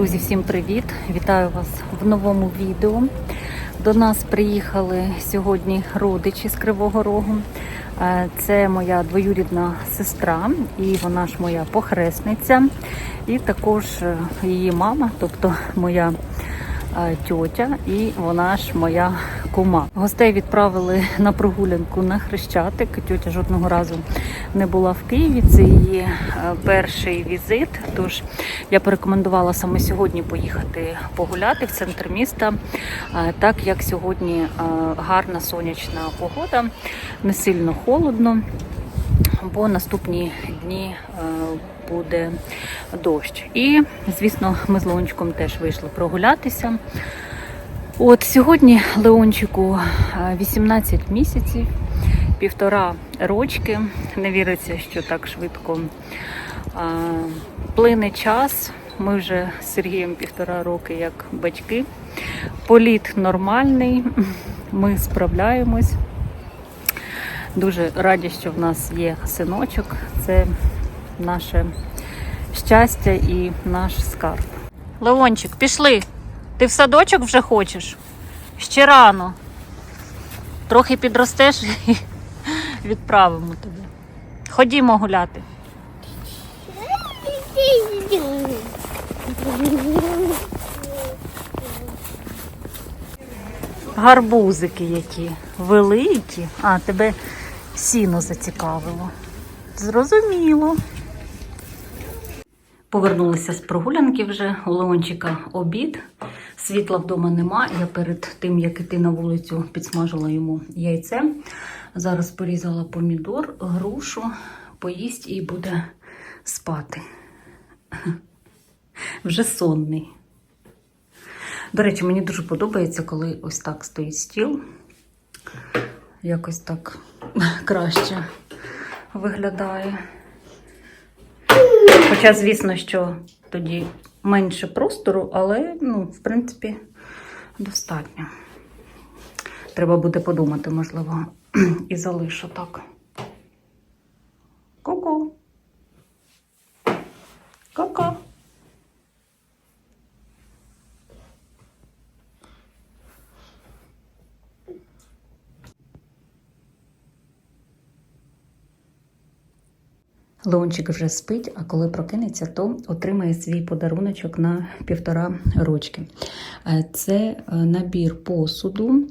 Друзі, всім привіт! Вітаю вас в новому відео. До нас приїхали сьогодні родичі з Кривого Рогу. Е, Це моя двоюрідна сестра, і вона ж моя похресниця, і також е, її мама, тобто моя тьотя, і вона ж моя кума. Гостей відправили на прогулянку на Хрещатик. Тьотя жодного разу не була в Києві. Це її е, перший візит. Тож я порекомендувала саме сьогодні поїхати погуляти в центр міста, е, так як сьогодні е, гарна сонячна погода, не сильно холодно бо наступні дні е, буде дощ. І, звісно, ми з Леончиком теж вийшли прогулятися. От сьогодні Леончику е, 18 місяців, півтора рочки. Не віриться, що так швидко е, плине час. Ми вже з Сергієм півтора роки як батьки. Політ нормальний, ми справляємось. Дуже раді, що в нас є синочок. Це наше щастя і наш скарб. Леончик, пішли. Ти в садочок вже хочеш? Ще рано. Трохи підростеш і відправимо тебе. Ходімо гуляти. Гарбузики які великі. А, тебе сіно зацікавило. Зрозуміло. Повернулися з прогулянки вже. У Леончика обід. Світла вдома нема. Я перед тим, як іти на вулицю, підсмажила йому яйце. Зараз порізала помідор, грушу, поїсть і буде спати. Вже сонний. До речі, мені дуже подобається, коли ось так стоїть стіл. Якось так краще виглядає. Хоча, звісно, що тоді менше простору, але, ну, в принципі, достатньо. Треба буде подумати, можливо, і залишу так. Ку-ку. Ку-ку. Леончик вже спить, а коли прокинеться, то отримає свій подаруночок на півтора рочки. Е, Це е, набір посуду.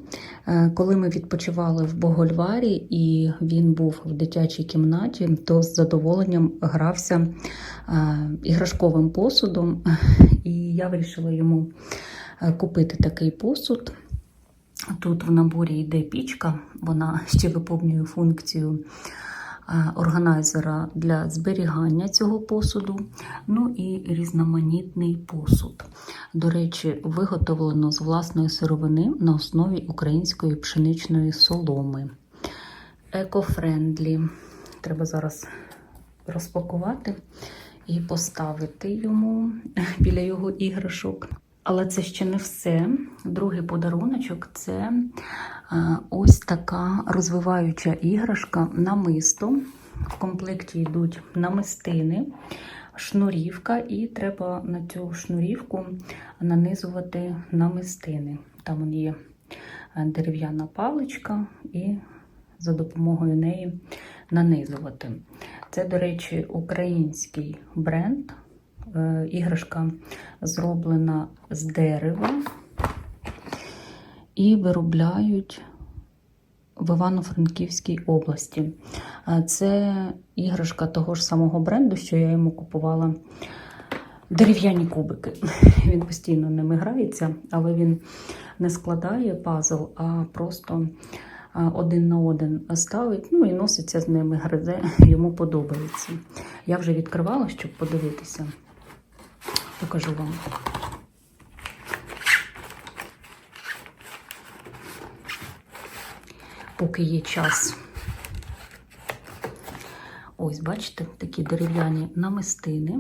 Е, Коли ми відпочивали в Богольварі і він був в дитячій кімнаті, то з задоволенням грався іграшковим посудом, і я вирішила йому купити такий посуд. Тут в наборі йде пічка, вона ще виповнює функцію органайзера для зберігання цього посуду, ну і різноманітний посуд. До речі, виготовлено з власної сировини на основі української пшеничної соломи. Екофрендлі. Треба зараз розпакувати і поставити йому біля його іграшок. Але це ще не все. Другий подаруночок це е, ось така розвиваюча іграшка намисто. В комплекті йдуть намистини, шнурівка, і треба на цю шнурівку нанизувати намистини. Там є е, дерев'яна паличка, і за допомогою неї нанизувати. Це, до речі, український бренд. Е, Іграшка зроблена з дерева і виробляють в Івано-Франківській області. Це іграшка того ж самого бренду, що я йому купувала дерев'яні кубики. Він постійно ними грається, але він не складає пазл, а просто один на один ставить, ну і носиться з ними, гризе, йому подобається. Я вже відкривала, щоб подивитися. Покажу вам. Поки є час. Ось, бачите, такі дерев'яні намистини.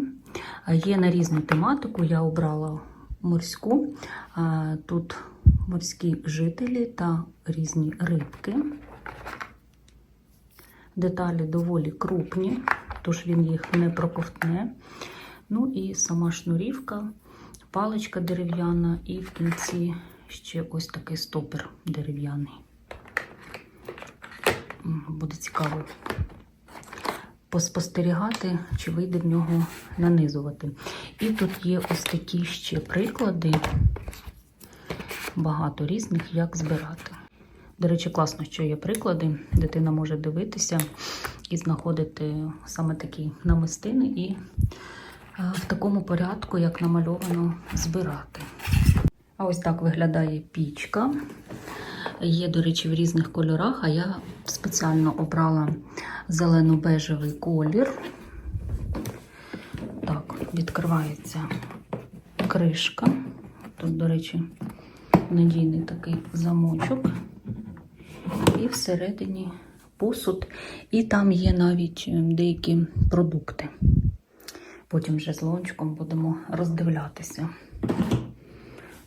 Є на різну тематику. Я обрала морську. Тут морські жителі та різні рибки. Деталі доволі крупні, тож він їх не проковтне. Ну і сама шнурівка паличка дерев'яна і в кінці ще ось такий стопір дерев'яний. Буде цікаво поспостерігати, чи вийде в нього нанизувати. І тут є ось такі ще приклади, багато різних, як збирати. До речі, класно, що є приклади. Дитина може дивитися і знаходити саме такі намистини і е, в такому порядку, як намальовано, збирати. А ось так виглядає пічка. Є, до речі, в різних кольорах, а я спеціально обрала зелено-бежевий колір. Так, відкривається кришка. Тут, до речі, надійний такий замочок. І всередині посуд. І там є навіть е, деякі продукти. Потім вже з лончиком будемо роздивлятися.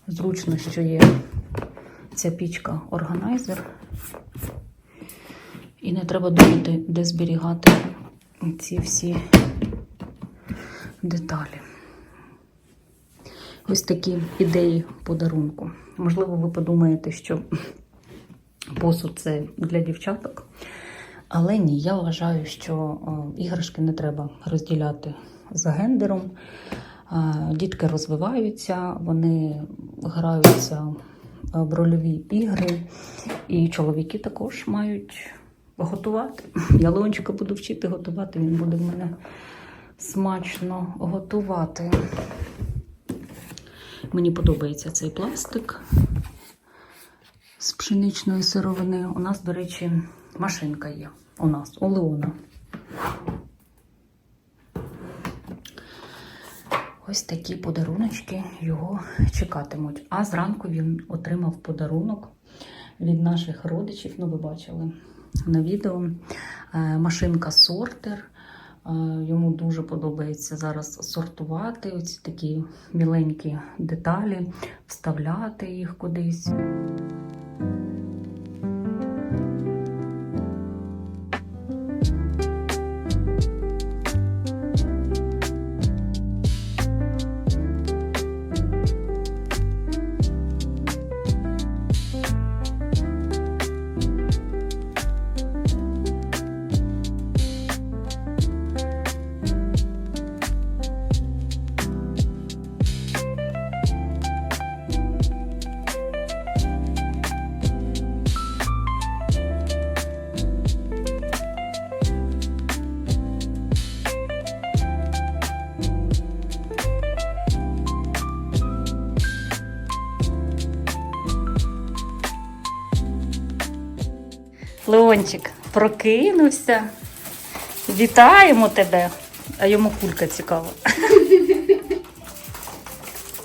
Зручно, що є ця пічка органайзер. І не треба думати, де зберігати ці всі деталі. Ось такі ідеї подарунку. Можливо, ви подумаєте, що посуд це для дівчаток. Але ні, я вважаю, що іграшки не треба розділяти за гендером. Е, Дітки розвиваються, вони граються в рольові ігри, і чоловіки також мають готувати. Я Леончика буду вчити готувати, він буде в мене смачно готувати. Мені подобається цей пластик з пшеничної сировини. У нас, до речі, машинка є. У нас, у Леона. Ось такі подаруночки його чекатимуть. А зранку він отримав подарунок від наших родичів. Ну, ви бачили на відео. Е, Машинка сортер. Е, Йому дуже подобається зараз сортувати оці такі міленькі деталі, вставляти їх кудись. Прокинувся. Вітаємо тебе. А йому кулька цікава.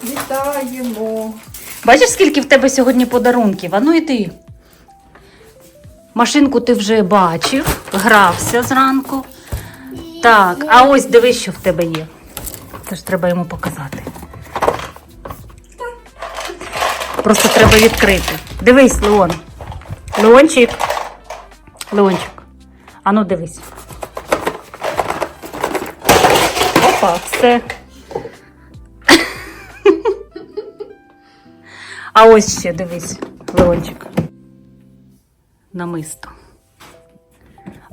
Вітаємо. Бачиш, скільки в тебе сьогодні подарунків? А ну йди. Машинку ти вже бачив, грався зранку. Так, а ось дивись, що в тебе є. Це ж треба йому показати. Просто треба відкрити. Дивись, Леон. Леончик. Леончик. А ну дивись. Опа, все. А ось ще дивись, Леончик. Намисто.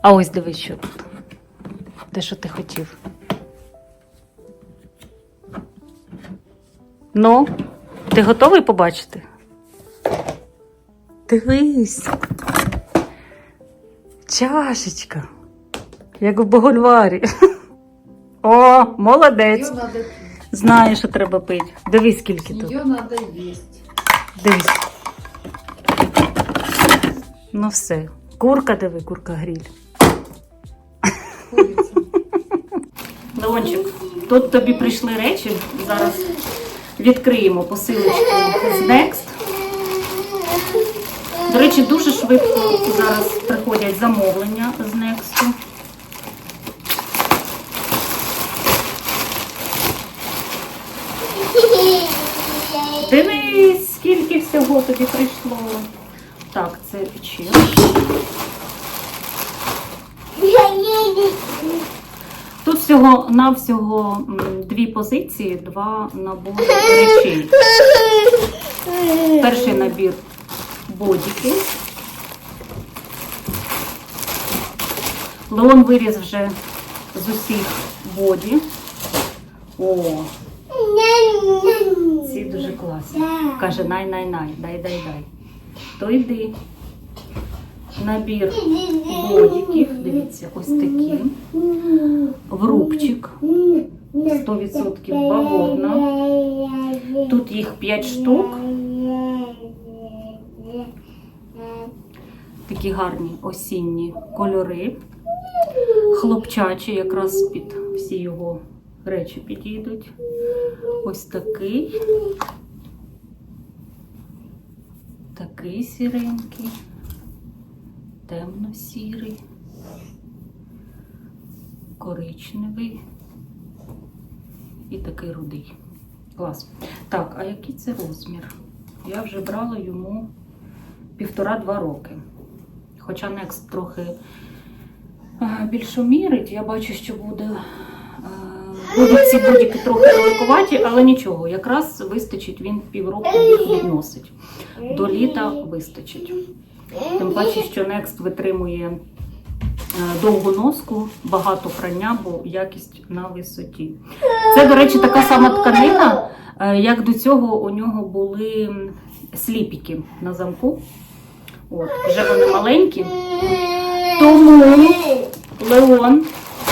А ось дивись, що тут. Те, що ти хотів. Ну, ти готовий побачити? Дивись. Чашечка. Як в Богульварі. О, молодець. Ее надо, Знаєш, що треба пити. Дивись, скільки тут. ее надо есть. Дивись. Ну все. Курка диви, курка гріль. Курица. Леончик, тут тобі прийшли речі. Зараз відкриємо посилочку з Next. Речі, дуже швидко зараз приходять замовлення з Next. Дивись, скільки всього тобі прийшло. Так, це печенье. Тут всього, на всього дві позиції, два набори речей. Перший набір бодіки. Леон виріз вже з усіх боді. О, ці дуже класні. Каже, най, най, най, дай, дай, дай. То йди. Набір бодіків, дивіться, ось такі. В рубчик. 100% бавовна. Тут їх 5 штук. Такі гарні осінні кольори. Хлопчачі, якраз під всі його речі підійдуть. Ось такий. Такий сіренький, темно-сірий, коричневий і такий рудий. Клас. Так, а який це розмір? Я вже брала йому півтора-два роки. Хоча Next трохи е, більшомірить, я бачу, що буде. е, Будуть ці будіки трохи великуваті, але нічого, якраз вистачить, він півроку їх відносить. До літа вистачить. Тим паче, що Next витримує е, довгу носку, багато прання, бо якість на висоті. Це, до речі, така сама тканина, як до цього у нього були сліпіки на замку. От, вже вони маленькі. Тому, Леон,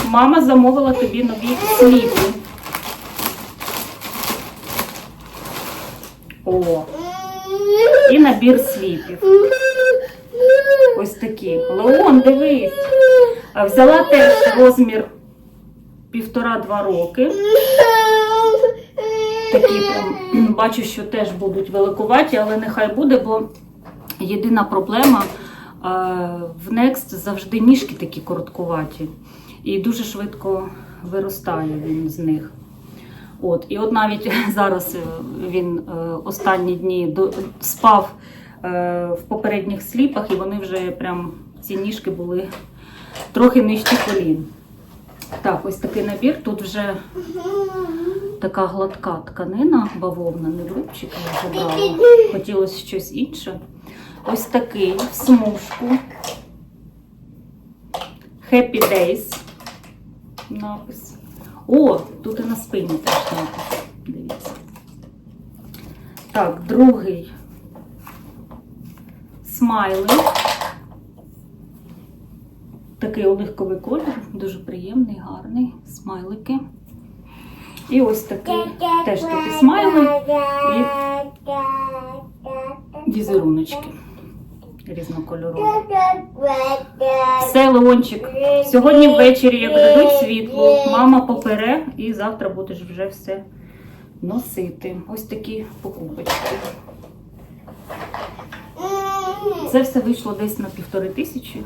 мама замовила тобі нові сліпи. О, і набір сліпів. Ось такі. Леон, дивись. Взяла теж розмір півтора-два роки. Такі прям бачу, що теж будуть великуваті, але нехай буде, бо єдина проблема е, в Next завжди ніжки такі короткуваті. І дуже швидко виростає він з них. От, і от навіть зараз е, він е, останні дні спав в попередніх сліпах, і вони вже прям ці ніжки були трохи нижче колін. Так, ось такий набір. Тут вже така гладка тканина, бавовна, не рубчик, я вже брала. Хотілося щось інше. Ось такий в смужку. Happy Days. Напис. О, тут і на спині теж напис. Дивіться. Так, другий смайлик. Такий оливковий колір, дуже приємний, гарний. Смайлики. І ось такий теж такий смайлик і візеруночки різнокольорові. Все, Леончик. Сьогодні ввечері, як дадуть світло, мама попере і завтра будеш вже все носити. Ось такі покупочки. Це все вийшло десь на півтори тисячі.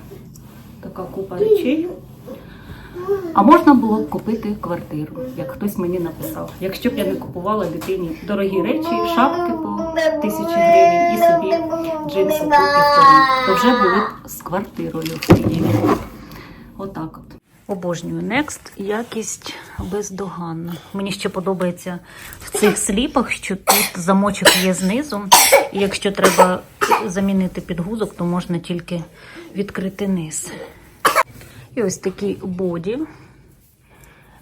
Така купа речей. А можна було б купити квартиру, як хтось мені написав. Якщо б я не купувала дитині дорогі речі, шапки по тисячі гривень і собі джинси по півтори, то вже були б з квартирою в Києві. Отак от. Обожнюю Next. Якість бездоганна. Мені ще подобається в цих сліпах, що тут замочок є знизу. І якщо треба замінити підгузок, то можна тільки відкрити низ. І ось такий боді.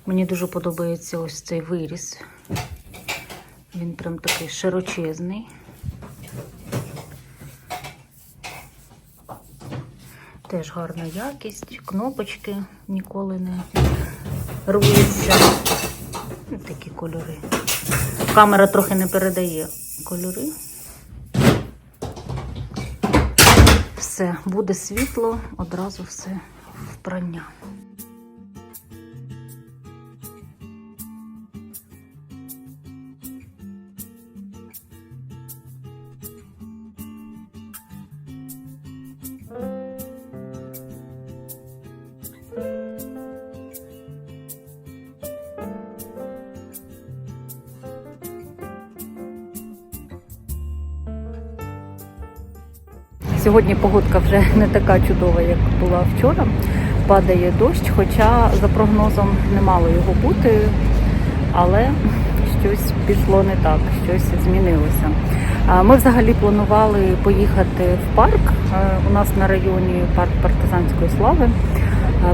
Мені дуже подобається ось цей виріз. Він прям такий широчезний. Теж гарна якість, кнопочки ніколи не рвуться. Ось Такі кольори. Камера трохи не передає кольори. Все, буде світло, одразу все в прання. Сьогодні погодка вже не така чудова, як була вчора. Падає дощ, хоча за прогнозом не мало його бути, але щось пішло не так, щось змінилося. Ми взагалі планували поїхати в парк. У нас на районі парк партизанської слави,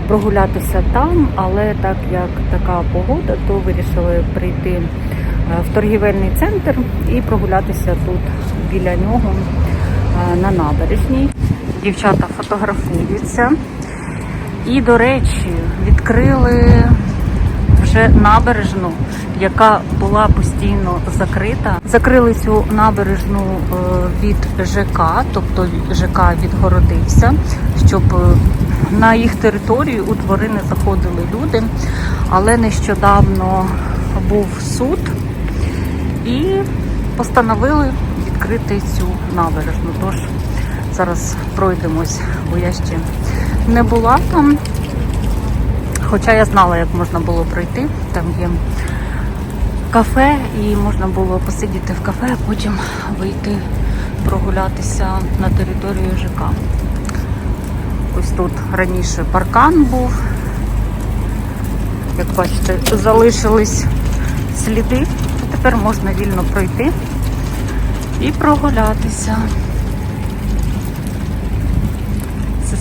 прогулятися там, але так як така погода, то вирішили прийти в торгівельний центр і прогулятися тут біля нього на набережній. Дівчата фотографуються. І, до речі, відкрили вже набережну, яка була постійно закрита. Закрили цю набережну е, від ЖК, тобто ЖК відгородився, щоб е, на їх територію у двори не заходили люди. Але нещодавно був суд і постановили відкрити цю набережну. Тож зараз пройдемось, бо я ще не була там. Хоча я знала, як можна було пройти. Там є кафе, і можна було посидіти в кафе, а потім вийти прогулятися на територію ЖК. Ось тут раніше паркан був. Як бачите, залишились сліди. Тепер можна вільно пройти і прогулятися.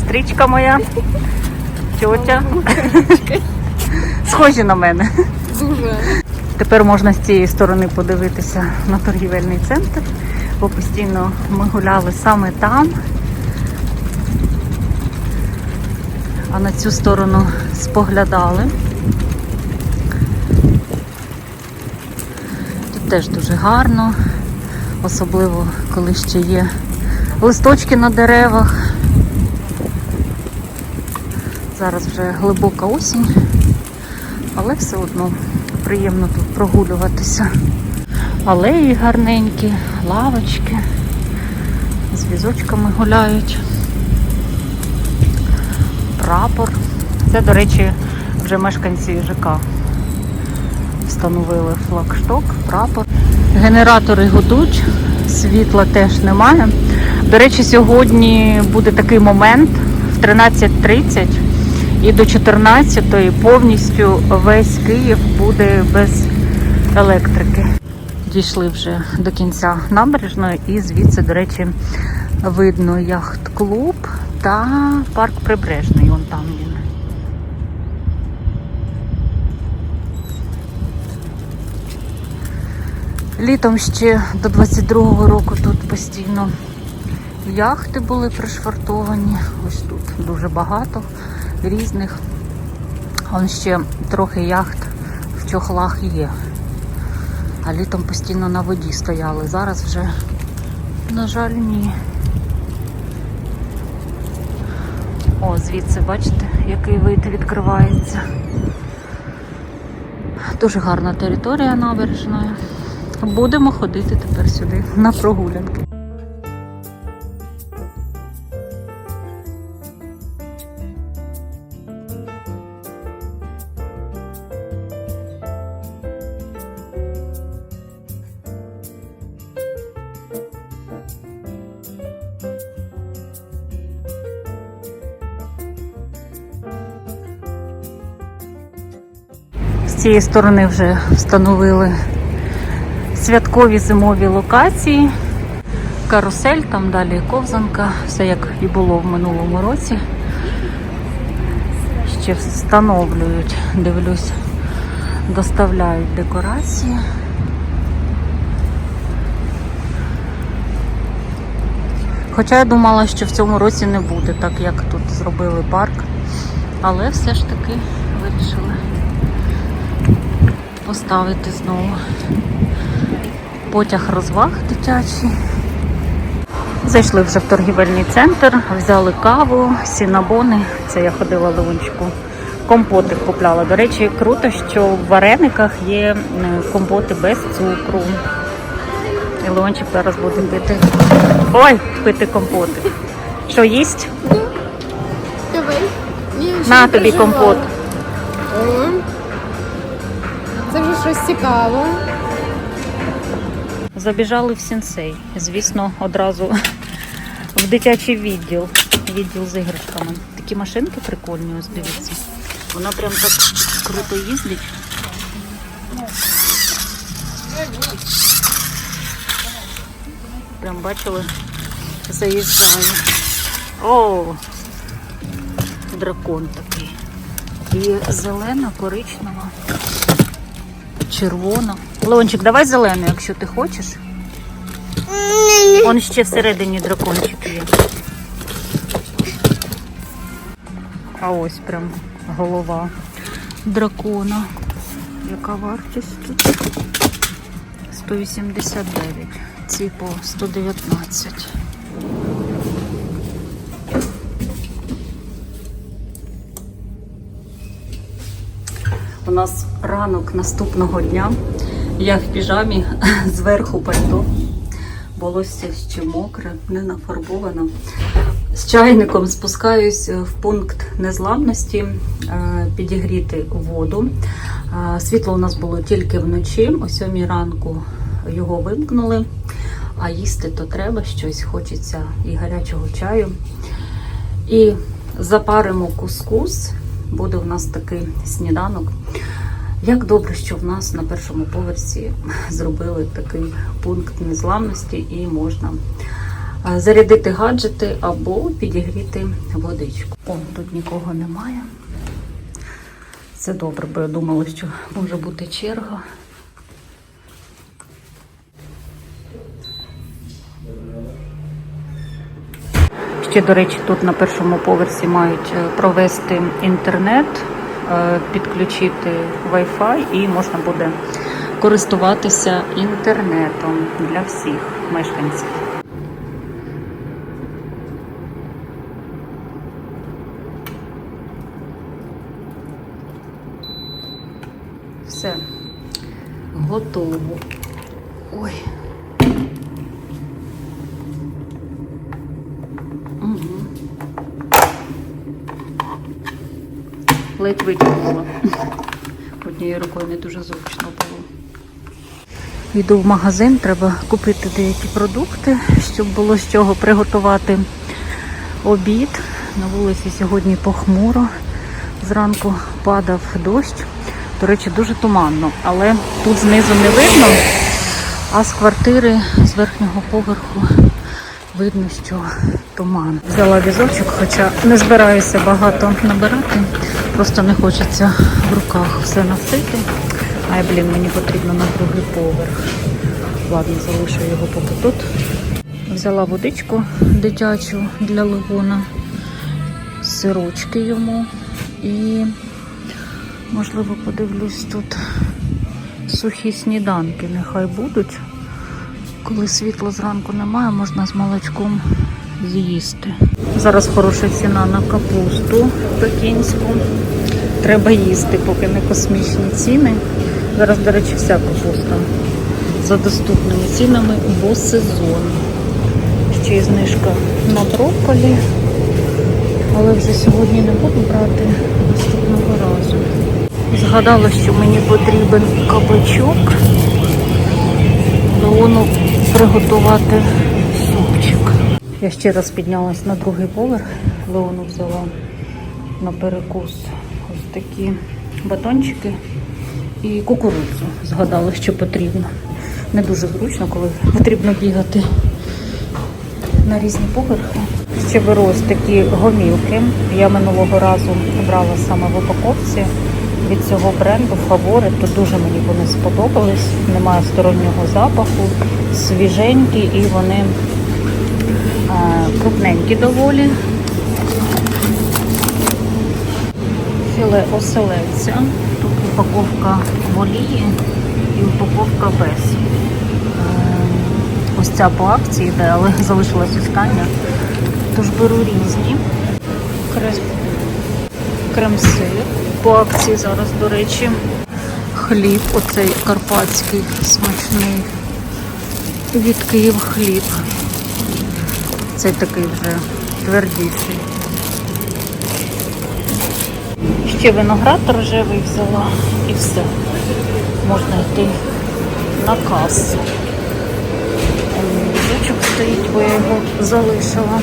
Сестричка моя, тьотя. Схожі на мене. Дуже. Тепер можна з цієї сторони подивитися на торгівельний центр, бо постійно ми гуляли саме там. А на цю сторону споглядали. Тут теж дуже гарно, особливо коли ще є листочки на деревах. Зараз вже глибока осінь, але все одно приємно тут прогулюватися. Алеї гарненькі, лавочки, з візочками гуляють. Прапор. Це, до речі, вже мешканці ЖК встановили флагшток, прапор. Генератори гудуть, світла теж немає. До речі, сьогодні буде такий момент в 13.30 і до 14 повністю весь Київ буде без електрики. Дійшли вже до кінця набережної і звідси, до речі, видно яхт-клуб та парк Прибережний. Вон там він. Літом ще до 22-го року тут постійно яхти були пришвартовані. Ось тут дуже багато різних. Вон ще трохи яхт в чохлах є. А літом постійно на воді стояли. Зараз вже, на жаль, ні. О, звідси, бачите, який вид відкривається. Дуже гарна територія набережної. Будемо ходити тепер сюди на прогулянки. Цієї сторони вже встановили святкові зимові локації. Карусель, там далі ковзанка, все як і було в минулому році. Ще встановлюють, дивлюсь, доставляють декорації. Хоча я думала, що в цьому році не буде, так як тут зробили парк. Але все ж таки вирішили поставити знову потяг розваг дитячий. Зайшли вже в торгівельний центр, взяли каву, сінабони. Це я ходила Леончику. Компоти купляла. До речі, круто, що в варениках є е, компоти без цукру. І Леончик зараз буде пити. Ой, пити компоти. Що їсть? Давай. На тобі компот. Щось цікаве. Забіжали в сенсей. Звісно, одразу в дитячий відділ. відділ з іграшками. Такі машинки прикольні, ось дивіться. Вона прям так круто їздить. Прям бачили, заїжджає. О! Дракон такий. І зелена, коричнева, червона. Леончик, давай зелену, якщо ти хочеш. Он ще всередині дракончик є. А ось прям голова дракона. Яка вартість тут? 189. Ці по 119. У нас ранок наступного дня. Я в піжамі зверху пальто. Волосся ще мокре, не нафарбовано. З чайником спускаюсь в пункт незламності е, підігріти воду. Е, Світло у нас було тільки вночі, о 7 ранку його вимкнули. А їсти то треба щось, хочеться і гарячого чаю. І запаримо кускус. Буде в нас такий сніданок. Як добре, що в нас на першому поверсі зробили такий пункт незламності і можна е, зарядити гаджети або підігріти водичку. О, тут нікого немає. Це добре, бо я думала, що може бути черга. Ще, до речі, тут на першому поверсі мають е, провести інтернет, е, підключити Wi-Fi і можна буде користуватися інтернетом для всіх мешканців. Все готово. Ой. Угу. Ледь витягнула. Однією рукою не дуже зручно було. Йду в магазин, треба купити деякі продукти, щоб було з чого приготувати обід. На вулиці сьогодні похмуро. Зранку падав дощ. До речі, дуже туманно, але тут знизу не видно, а з квартири з верхнього поверху видно, що туман. Взяла візочок, хоча не збираюся багато набирати, просто не хочеться в руках все носити. Ай, блін, мені потрібно на другий поверх. Ладно, залишу його поки тут. Взяла водичку дитячу для Левона, сирочки йому і, можливо, подивлюсь тут сухі сніданки, нехай будуть. Коли світла зранку немає, можна з молочком з'їсти. Зараз хороша ціна на капусту пекінську. Треба їсти, поки не космічні ціни. Зараз, до речі, вся капуста за доступними цінами, бо сезон. Ще й знижка на брокколі. Але вже сьогодні не буду брати наступного разу. Згадала, що мені потрібен кабачок. Леону приготувати. Я ще раз піднялась на другий поверх. Леону взяла на перекус ось такі батончики і кукурудзу. Згадала, що потрібно. Не дуже зручно, коли потрібно бігати на різні поверхи. Ще беру ось такі гомілки. Я минулого разу брала саме в упаковці від цього бренду Фавори. То дуже мені вони сподобались. Немає стороннього запаху, свіженькі і вони крупненькі доволі. Філе оселедця. Тут упаковка в олії і упаковка без. Е, Ось ця по акції йде, але залишилась остання. Тож беру різні. Крем- Крем-сир по акції зараз, до речі. Хліб, оцей карпатський смачний. Від Київ хліб. Цей такий вже твердіший. Ще виноград рожевий взяла і все. Можна йти на касу. Візочок стоїть, бо я його залишила.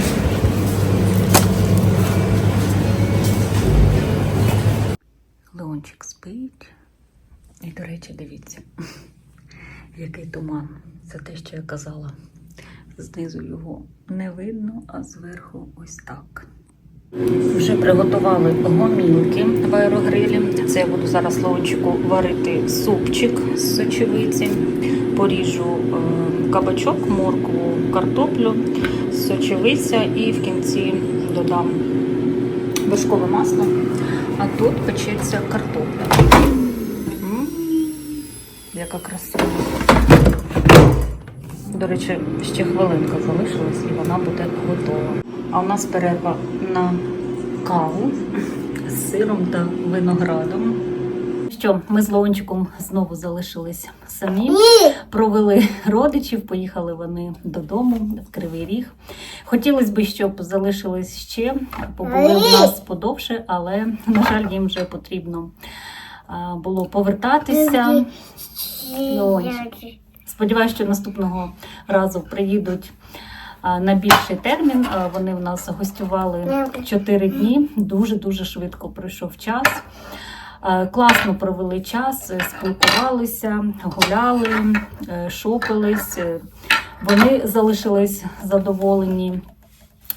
Леончик спить. І, до речі, дивіться, який туман. Це те, що я казала. Знизу його не видно, а зверху ось так. Вже приготували гомілки в аерогрилі. Це я буду зараз ловчику варити супчик з сочевиці. Поріжу е, кабачок, моркву, картоплю, сочевиця і в кінці додам вершкове масло. А тут печеться картопля. М, Яка красива. До речі, ще хвилинка залишилась і вона буде готова. А у нас перерва на каву з сиром та виноградом. Що, ми з Леончиком знову залишились самі. Провели родичів, поїхали вони додому в Кривий Ріг. Хотілося б, щоб залишились ще, побули в нас подовше, але, на жаль, їм вже потрібно було повертатися. Сподіваюся, що наступного разу приїдуть на більший термін. Вони в нас гостювали 4 дні. Дуже дуже швидко пройшов час. Класно провели час, е, спілкувалися, гуляли, е, шопились. Е, Вони залишились задоволені.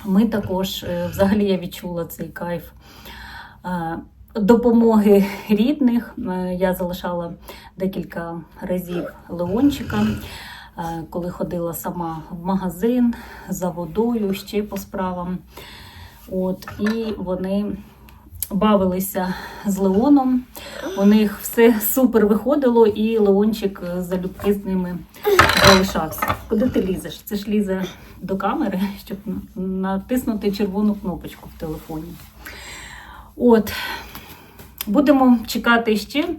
Ми також, взагалі, я відчула цей кайф допомоги рідних. Е, Я залишала декілька разів Леончика, е, коли ходила сама в магазин за водою, ще по справам. От, і вони бавилися з Леоном. У них все супер виходило, і Леончик залюбки з ними залишався. Куди ти лізеш? Це ж лізе до камери, щоб натиснути червону кнопочку в телефоні. От, будемо чекати ще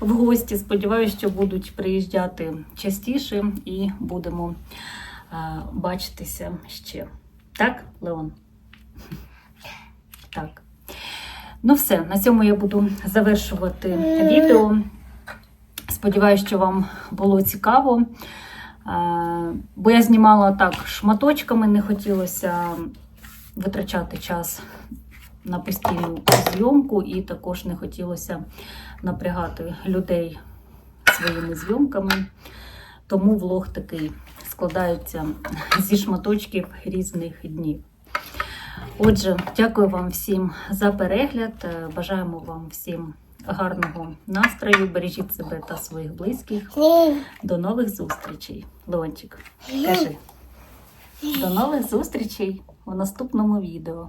в гості. Сподіваюся, що будуть приїжджати частіше і будемо е, бачитися ще. Так, Леон? Так. Ну, все, на цьому я буду завершувати відео. Сподіваюся, що вам було цікаво. Е, Бо я знімала так шматочками, не хотілося витрачати час на постійну зйомку, і також не хотілося напрягати людей своїми зйомками. Тому влог такий складається зі шматочків різних днів. Отже, дякую вам всім за перегляд. Бажаємо вам всім гарного настрою. Бережіть себе та своїх близьких. До нових зустрічей. Леончик, кажи. До нових зустрічей у наступному відео.